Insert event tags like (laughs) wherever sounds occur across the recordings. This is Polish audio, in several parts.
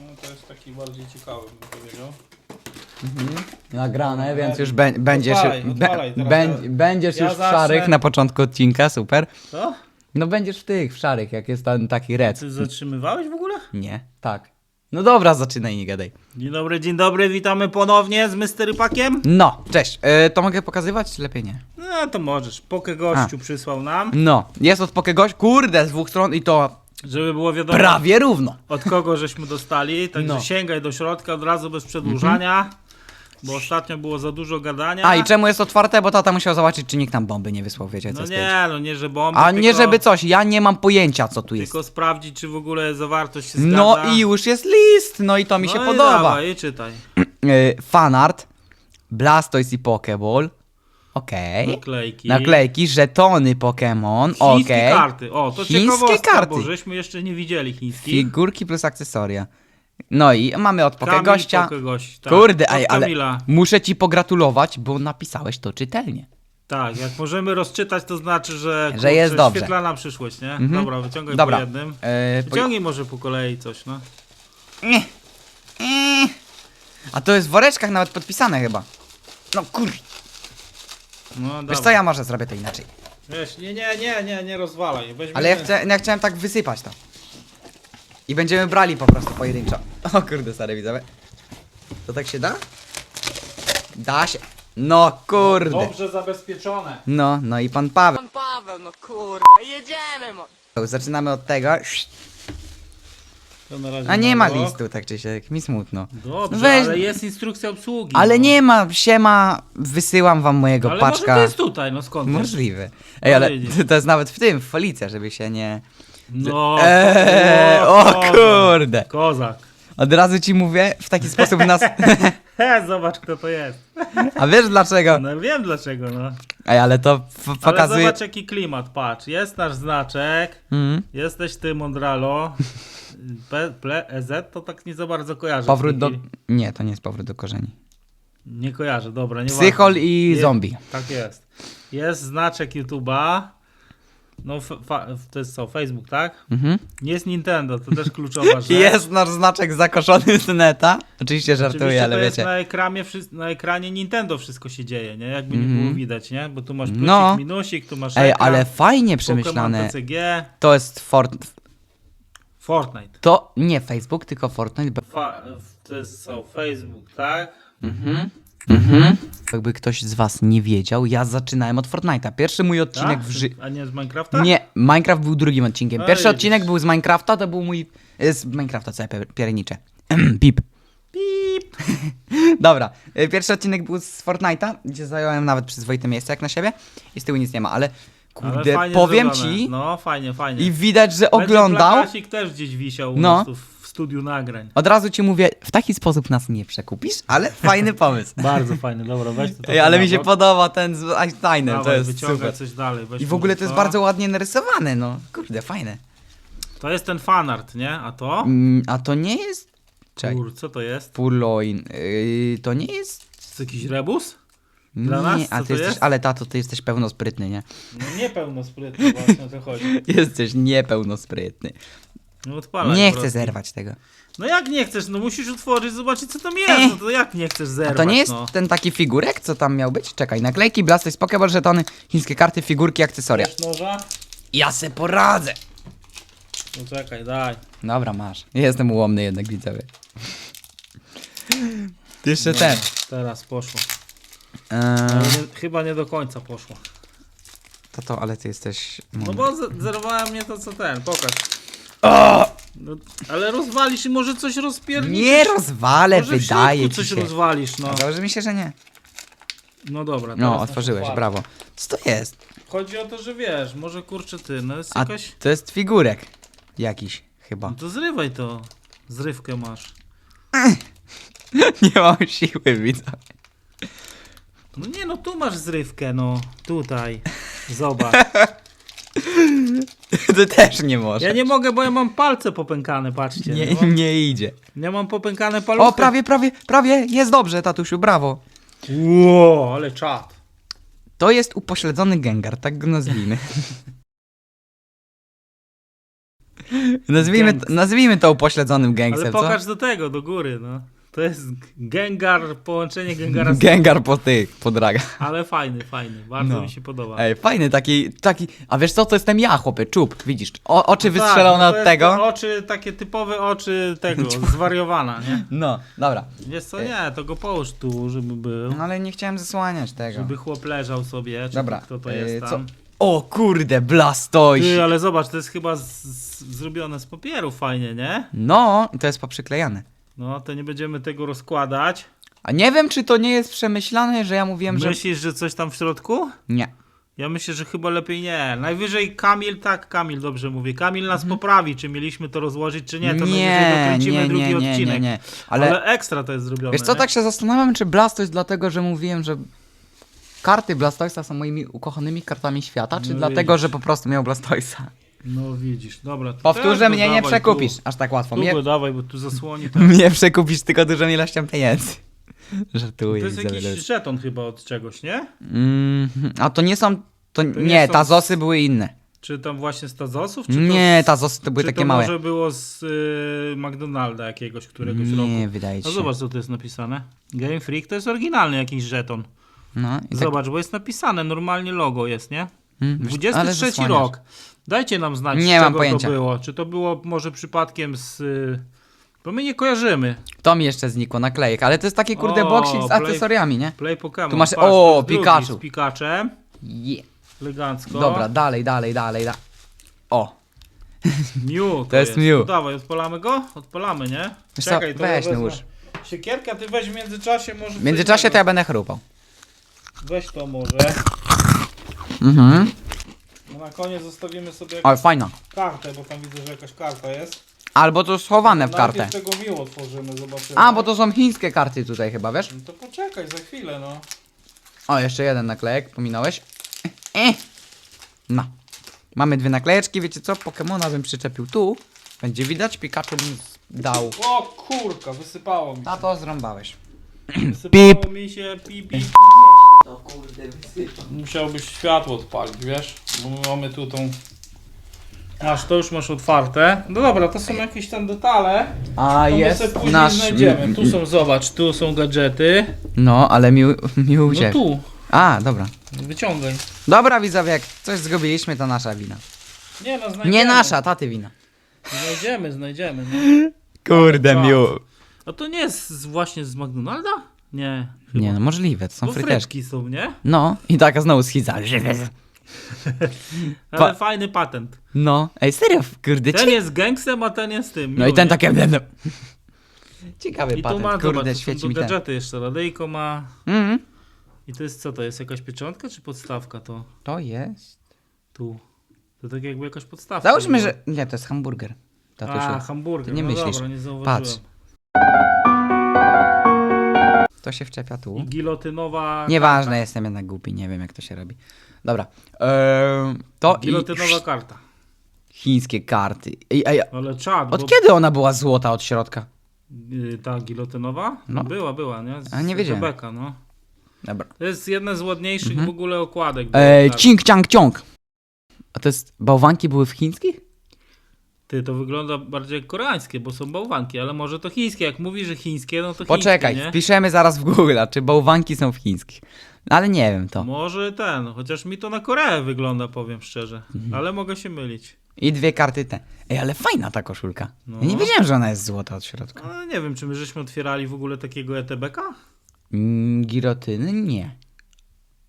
No to jest taki bardziej ciekawy, bym powiedział. Nagrane, więc już bę- będziesz, Odpalaj, odpalaj, teraz bę- ja- będziesz ja już w zacznę. szarych na początku odcinka, super. Co? No będziesz w tych, w szarych, jak jest ten taki rec. Ty zatrzymywałeś w ogóle? Nie, tak. No dobra, zaczynaj, nie gadaj. Dzień dobry, dzień dobry, witamy ponownie z Mystery Packiem. No, cześć. E, to mogę pokazywać, czy lepiej nie? No to możesz, Poke gościu przysłał nam, No, jest od Pokegoś, kurde, z dwóch stron i to żeby było wiadomo prawie równo. od kogo żeśmy dostali, także No. sięgaj do środka od razu bez przedłużania, bo ostatnio było za dużo gadania. A i czemu jest otwarte? Bo tata musiał zobaczyć, czy nikt nam bomby nie wysłał, wiecie co No jest nie, no nie, że bomby, A nie tylko, żeby coś, ja nie mam pojęcia co tu jest. tylko sprawdzić, czy w ogóle zawartość się zgadza. No i już jest list, no i to mi się no i podoba. Dawaj, i czytaj. (clears throat) E, fanart, Blastoise i Pokeball, okej. Naklejki. Naklejki, żetony Pokémon, Chińskie okej. karty. O, to Chińskie ciekawostka, karty. bo żeśmy jeszcze nie widzieli chińskich. Figurki plus akcesoria. No i mamy od Kamil Pokegościa. Poke gość, tak. Kurde, Od ej, ale Kamila. muszę ci pogratulować, bo napisałeś to czytelnie. Tak, jak możemy rozczytać, to znaczy, że, Że jest kurczę, dobrze. świetlana przyszłość, nie? Mhm. Dobra, wyciągaj Dobra. po jednym. E, po... Wyciągnij może po kolei coś, no. A to jest w woreczkach nawet podpisane chyba. No kur... no Wiesz dawaj. co, ja może zrobię to inaczej. Wiesz, nie, nie, nie, nie, nie rozwalaj. Weźmiemy... Ale ja, chcę, ja chciałem tak wysypać to. I będziemy brali po prostu pojedynczo. (laughs) O kurde, stary widzowie. To tak się da? Da się. No kurde. Dobrze zabezpieczone. No, no i pan Paweł. Pan Paweł, no kurwa, jedziemy, mo. Zaczynamy od tego. To na razie A nie ma mało. listu, tak czy siak, mi smutno. Dobrze, Weź- ale jest instrukcja obsługi. Ale no. nie ma, siema, wysyłam wam mojego Ale może paczka. to jest tutaj, no skąd? wiesz? Możliwe. Ej, ale to jest nawet w tym, w folice, żeby się nie... No, Eee, o kozak. kurde. Kozak. Od razu ci mówię, w taki sposób nas... He, (laughs) zobacz kto to jest. A wiesz dlaczego? No wiem dlaczego, no. Ej, ale to f- Ale pokazuje... zobacz jaki klimat, patrz. Jest nasz znaczek, Mhm. jesteś ty, Mondralo. Ple, EZ to tak nie za bardzo kojarzę. Powrót do... Nie, to nie jest powrót do korzeni. Nie kojarzę, dobra, nie Psychol i jest, zombie. Tak jest. Jest znaczek YouTube'a. No, to jest co, Facebook, tak? Mhm. Nie jest Nintendo, to też kluczowa (laughs) rzecz. Jest nasz znaczek zakoszony z neta. Oczywiście żartuję, Oczywiście ale to jest wiecie. na ekranie, na ekranie Nintendo wszystko się dzieje, nie? Jakby Mhm. nie było widać, nie? Bo tu masz plusik, No. minusik, tu masz Ej, ekran, ale fajnie przemyślane. To jest Fort... Fortnite. To nie Facebook, tylko Fortnite. bo- Fa- to jest co, Facebook, tak? Mhm. Mhm. Jakby ktoś z was nie wiedział, ja zaczynałem od Fortnite'a. Pierwszy mój odcinek tak? w życiu... A nie z Minecrafta? Nie, Minecraft był drugim odcinkiem. No Pierwszy widzisz. odcinek był z Minecrafta, to był mój... e, Z Minecrafta, co ja pier- pierniczę. (clears throat) Pip. Pip. (laughs) Dobra, y, pierwszy odcinek był z Fortnite'a, gdzie zająłem nawet przyzwoite miejsce jak na siebie i z tyłu nic nie ma, Ale kurde, fajnie powiem zrobione. ci No, fajnie, fajnie. i widać, że Będzie oglądał, plakacik też gdzieś wisiał u No. nas w studiu nagrań. od razu ci mówię, w taki sposób nas nie przekupisz, ale fajny (laughs) pomysł. Bardzo fajny, dobra, weź to. (laughs) Ej, ale mi się pod... podoba ten z Einsteinem, to Dawaj, jest wyciągaj super. coś dalej. I w ogóle to jest to. bardzo ładnie narysowane, no, kurde, fajne. To jest ten fanart, nie? A to? Mm, a to nie jest... Czekaj, Kur, co to jest? Purloin, yy, to nie jest... To jest jakiś rebus? Dla nas? Nie, a Co ty jesteś, jest? ale tato, ty jesteś pełnosprytny, nie? No niepełnosprytny właśnie o to chodzi. (laughs) Jesteś niepełnosprytny. No odpalaj. Nie chcę zerwać tego. No jak nie chcesz? No musisz otworzyć, zobaczyć co tam Eh. jest. No to jak nie chcesz A zerwać? to nie jest no? ten taki figurek, co tam miał być? Czekaj, naklejki, Blastoise, Pokéball, żetony, chińskie karty, figurki, akcesoria. Chcesz noża? Ja se poradzę! No czekaj, daj. Dobra, masz. Jestem ułomny jednak, widzowie. (laughs) Jeszcze No, ten. Teraz poszło. Eee, nie, chyba nie do końca poszło. to to, ale ty jesteś... No mądry. bo z- zerwałem mnie to co ten, pokaż. No, ale rozwalisz i może coś rozpierniczysz. Nie rozwalę, może w wydaje środku ci coś się. rozwalisz, no. Założy mi się, że nie. No dobra. No, masz otworzyłeś, otwarte. brawo. Co to jest? Chodzi o to, że wiesz, może kurczę ty, no jest A jakaś... to jest figurek. Jakiś, chyba. No to zrywaj to. Zrywkę masz. (laughs) Nie mam siły, widzowie. No nie no, tu masz zrywkę, no. Tutaj. Zobacz. (laughs) Ty też nie możesz. Ja nie mogę, bo ja mam palce popękane, patrzcie. Nie, mam, nie idzie. ja mam popękane paluchy. O, prawie, prawie, prawie, jest dobrze, tatusiu, brawo. Ło, ale czad. To jest upośledzony Gengar, tak go nazwijmy. (laughs) Nazwijmy, nazwijmy to upośledzonym Ale gangsem, co? pokaż do tego, do góry, no. To jest Gengar, połączenie Gengara z... Gengar po tych, po dragach. Ale fajny, fajny, bardzo No. mi się podoba. Ej, fajny taki, taki, a wiesz co, to jestem ja, chłopie, czub, widzisz, o, oczy Tak, wystrzelone no to od jest tego. te Oczy, takie typowe oczy tego, (laughs) zwariowana, nie? No, dobra. Wiesz co, nie, to go połóż tu, żeby był. No ale nie chciałem zasłaniać tego. Żeby chłop leżał sobie, czy Dobra, kto to e, jest co? tam. O kurde, Blastoise. Ty, ale zobacz, to jest chyba z, z, zrobione z papieru fajnie, nie? No, to jest poprzyklejane. No, to nie będziemy tego rozkładać. A nie wiem, czy to nie jest przemyślane, że ja mówiłem, że... Myślisz, że coś tam w środku? Nie. Ja myślę, że chyba lepiej nie. Najwyżej Kamil, tak, Kamil, dobrze mówię. Kamil nas poprawi, czy mieliśmy to rozłożyć, czy nie. To najwyżej Mhm. nie, dokręcimy nie, drugi nie, nie, odcinek. nie, nie. Ale, Ale... ekstra to jest zrobione. wiesz co, nie? tak się zastanawiam, czy Blastoise dlatego, że mówiłem, że karty Blastoise'a są moimi ukochanymi kartami świata, czy No dlatego, widzisz. że po prostu miał Blastoise'a? No widzisz, dobra. to Powtórzę, teraz go mnie nie dawaj przekupisz, Tu, aż tak łatwo. tu Mnie, go dawaj, bo tu zasłoni. (laughs) To, mnie przekupisz tylko dużą ilością pieniędzy. to (laughs) Żartuję. jest widzowie, jakiś to jest- żeton chyba od czegoś, nie? Mm, a to nie są... To, nie nie, są- tazosy były inne. Czy tam właśnie z Tazosów? Czy to Nie, z... tazosy to były czy takie to małe. może było z y, McDonalda jakiegoś któregoś roku? Nie, wydaje ci No się. zobacz, co tu jest napisane. Game Freak to jest oryginalny jakiś żeton. No, i tak, Zobacz, bo jest napisane, normalnie logo jest, nie? Mm, ale 23 zasłaniasz. rok. Dajcie nam znać, Nie z czego pojęcia. to było. Czy to było może przypadkiem z... Bo my nie kojarzymy. To mi jeszcze znikło naklejek, ale to jest taki kurde O, boksik z play- akcesoriami, nie? Play Pokémon. Tu masz- Patrz, o, to jest Pikachu. Z Pikaczem. Je. Elegancko. Dobra, dalej, dalej, dalej, dalej. O, Mew To (laughs) jest Mew. No dawaj, odpalamy go? Odpalamy, nie? Wiesz Czekaj, to weź wezmę nóż. Siekierkę, ty weź w międzyczasie może... w międzyczasie to ja będę chrupał. Weź to może. Mhm. No na koniec zostawimy sobie Ale fajna. kartę, bo tam widzę, że jakaś karta jest. Albo to schowane w kartę. Najpierw tego Mew otworzymy, zobaczymy. A, bo to są chińskie karty tutaj chyba, wiesz? No to poczekaj, za chwilę, no. O, jeszcze jeden naklejek, pominąłeś. E. No. Mamy dwie naklejeczki, wiecie co? Pokemona bym przyczepił tu. Będzie widać, Pikachu bym dał. O kurka, wysypało mi się. A to zrąbałeś. Wysypało mi się (laughs) kurde. Musiałbyś światło odpalić, wiesz? Bo my mamy tu tą... Masz, to już masz otwarte. No dobra, to są jakieś tam detale. A To my sobie jest później nasz... znajdziemy. Tu są, zobacz, tu są gadżety. No, ale mi, (laughs) mi No uciekł. tu, A, dobra. wyciągaj. Dobra widzowie, jak coś zgubiliśmy, to nasza wina. Nie no, znajdziemy. Nie nasza, taty wina. Znajdziemy, znajdziemy. No. (laughs) Kurde, miu. A to nie jest z, właśnie z McDonalda? Nie. Chyba. Nie no, możliwe, to są Bo fryteczki. są, nie? No, i taka znowu schiza. (laughs) Ale Pa- fajny patent. No, ej, serio, kurde, Ten jest gangsem, a ten jest tym. No i ten nie? takie... (laughs) Ciekawy I tu patent, ma, kurde, zobacz, świeci tu mi ten. gadżety jeszcze, radyjko ma. Mhm. I to jest co, to jest jakaś pieczątka czy podstawka to? To jest... Tu. To tak jakby jakaś podstawka. Załóżmy, była. że... Nie, to jest hamburger. A, Tatusiu. hamburger. Ty nie no myślisz. Dobra, nie zauważyłem. Patrz. To się wczepia tu. I gilotynowa... Nieważne, jestem jednak głupi, nie wiem jak to się robi. Dobra. Eee, to i Gilotynowa karta. chińskie karty. Ej, ej, Ale czad, od bo kiedy ona była złota od środka? y, ta gilotynowa? No. Była, była, nie? Z, A, nie wiedziałem. Rebeka, no. Dobra. To jest jedna z ładniejszych Mhm. w ogóle okładek. Eee, cing ciang ciong. A to jest... Bałwanki były w chińskich? Ty, to wygląda bardziej jak koreańskie, bo są bałwanki, ale może to chińskie. Jak mówisz, że chińskie, no to Poczekaj, chińskie, nie? wpiszemy zaraz w Google, czy bałwanki są w chińskich. Ale nie wiem to. Może ten, chociaż mi to na Koreę wygląda, powiem szczerze. Mhm. Ale mogę się mylić. I dwie karty te. Ej, ale fajna ta koszulka. No. Ja nie wiedziałem, że ona jest złota od środka. No, nie wiem, czy my żeśmy otwierali w ogóle takiego ETB-ka? Mm, girotyny? Nie.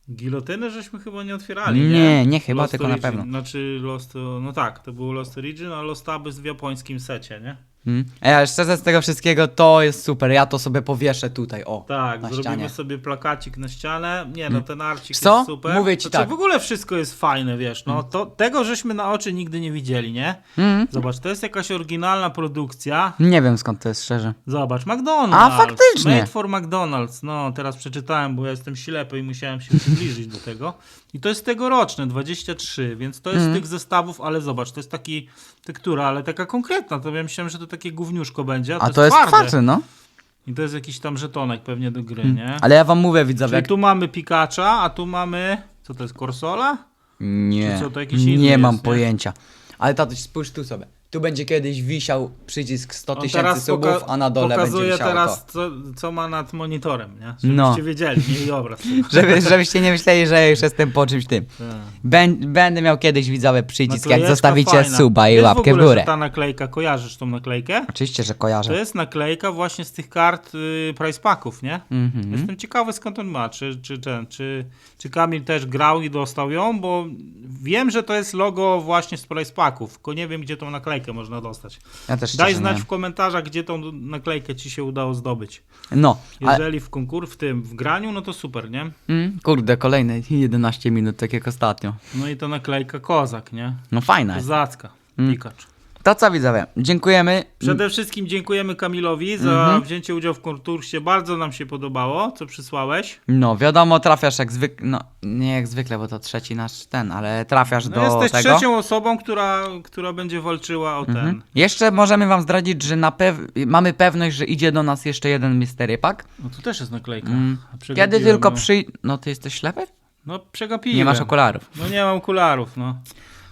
Gilotyny żeśmy chyba nie otwierali, Nie, nie? nie chyba, Lost tylko na Origin. pewno. Znaczy Lost, no tak, to było Lost Origin, a Lost Abyss w japońskim secie, nie? Mm. Ej, szczerze z tego wszystkiego to jest super. Ja to sobie powieszę tutaj, o. Tak, na zrobimy ścianie. sobie plakacik na ścianę. Nie no, ten arcik co? jest super. Mówię ci znaczy, tak. Mm. w ogóle wszystko jest fajne, wiesz, no to tego żeśmy na oczy nigdy nie widzieli, nie? Mm. Zobacz, to jest jakaś oryginalna produkcja. Nie wiem skąd to jest szczerze. Zobacz, McDonald's. A, faktycznie. Made for McDonald's. No, teraz przeczytałem, bo ja jestem ślepy i musiałem się przybliżyć do tego. I to jest tegoroczne, 23, więc to jest z tych zestawów, ale zobacz, to jest taki tektura, ale taka konkretna. To ja myślałem, że to takie gówniuszko będzie, a to, A to jest twardy, no. I to jest jakiś tam żetonek pewnie do gry, Mm. nie? Ale ja wam mówię, widzowie, Czyli jak... tu mamy Pikacha, a tu mamy. Co to jest, Corsola? Nie, co, nie mam jest, nie? pojęcia. Ale tatuś, spójrz tu sobie. Tu będzie kiedyś wisiał przycisk 100 On tysięcy subów, a na dole będzie pokazuje wisiało teraz, to. co, co ma nad monitorem, nie? No. Żebyście wiedzieli, mieli obraz. (laughs) Żeby, żebyście nie myśleli, że już jestem po czymś tym. Tak. Bę, będę miał kiedyś widzowie przycisk, jak Naklejeczka zostawicie fajna. suba i Wiesz łapkę w ogóle, górę. Że ta naklejka, kojarzysz tą naklejkę? Oczywiście, że To kojarzę. jest naklejka właśnie z tych kart y, price packów, nie? Mhm. Jestem ciekawy skąd on ma, czy, czy ten, czy, czy Kamil też grał i dostał ją, bo wiem, że to jest logo właśnie z price packów, tylko nie wiem, gdzie tą naklejkę można dostać. Ja też Daj znać nie. w komentarzach, gdzie tą naklejkę ci się udało zdobyć. No, a, Jeżeli w konkurs, w tym, w graniu, no to super, nie? mm, kurde, kolejne 11 minut, tak jak ostatnio. No i to naklejka kozak, nie? No fajne. Zacka, Mm. Pikacz. To co widzowie, dziękujemy. Przede wszystkim dziękujemy Kamilowi za Mhm. wzięcie udziału w konkursie. Bardzo nam się podobało, co przysłałeś. No, wiadomo, trafiasz jak zwykle, no nie jak zwykle, bo to trzeci nasz ten, ale trafiasz No do jesteś tego. trzecią osobą, która, która będzie walczyła o ten. Mhm. Jeszcze możemy wam zdradzić, że na pew- mamy pewność, że idzie do nas jeszcze jeden mystery pack. No tu też jest naklejka. Mm. Kiedy tylko no. przy... No ty jesteś ślepy? No przegapiłem. Nie masz okularów. No nie mam okularów, no.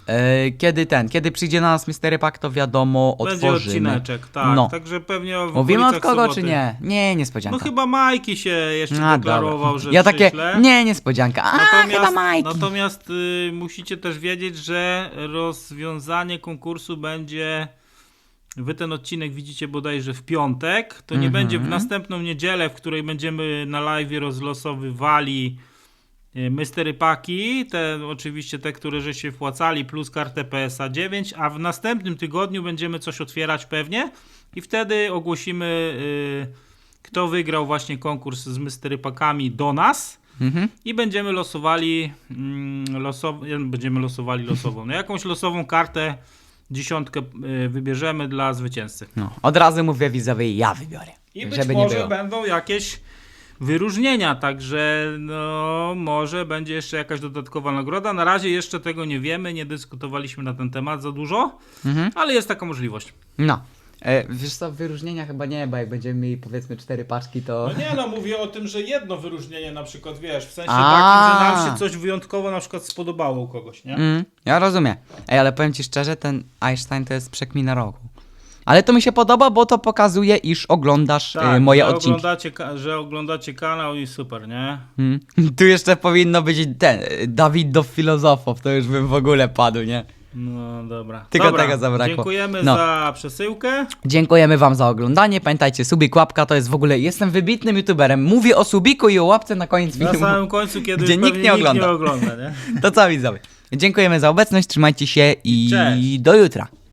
E, kiedy ten, kiedy przyjdzie na nas mystery pack, to wiadomo, Będzie otworzymy. odcineczek, tak. No. Także pewnie w Mówimy od okolicach kogo, soboty. czy nie? Nie, No niespodzianka. chyba Majki się jeszcze A, deklarował, że Ja takie, przyśle. nie, niespodzianka. A, chyba Majki. natomiast y, musicie też wiedzieć, że rozwiązanie konkursu będzie. Wy ten odcinek widzicie bodajże w piątek. To nie Mhm. będzie w następną niedzielę, w której będziemy na live rozlosowywali mystery paki. Te oczywiście te, które żeście wpłacali, plus kartę PSA 9. A w następnym tygodniu będziemy coś otwierać pewnie. I wtedy ogłosimy, y, kto wygrał właśnie konkurs z mystery pakami do nas. Mhm. I będziemy losowali, mm, losow... będziemy losowali losową. No, jakąś losową kartę, dziesiątkę wybierzemy dla zwycięzcy. No, od razu mówię widzowie, ja wybiorę. I być żeby może będą jakieś wyróżnienia, także no może będzie jeszcze jakaś dodatkowa nagroda. Na razie jeszcze tego nie wiemy, nie dyskutowaliśmy na ten temat za dużo, Mhm. ale jest taka możliwość. No. E, wiesz co, wyróżnienia chyba nie, bo jak będziemy mieli powiedzmy cztery paczki, to... No nie no, mówię o tym, że jedno wyróżnienie na przykład, wiesz, w sensie A. takim, że nam się coś wyjątkowo na przykład spodobało u kogoś, nie? Mm, ja rozumiem. Ej, ale powiem ci szczerze, ten Einstein to jest przekmina roku. Ale to mi się podoba, bo to pokazuje, iż oglądasz moje Tak, że odcinki. Oglądacie, że oglądacie kanał i super, nie? Mm. (laughs) Tu jeszcze powinno być ten, Dawid do filozofów, to już bym w ogóle padł, nie? No dobra. Tylko dobra, tego zabrakło. Dziękujemy No. za przesyłkę. Dziękujemy wam za oglądanie, pamiętajcie, subik, łapka to jest w ogóle, jestem wybitnym youtuberem, mówię o subiku i o łapce na koniec Na filmu. samym końcu, kiedy Gdzie nikt nie nikt ogląda. nie ogląda, (laughs) nie? To co widzowie? Dziękujemy za obecność, trzymajcie się i Cześć. do jutra.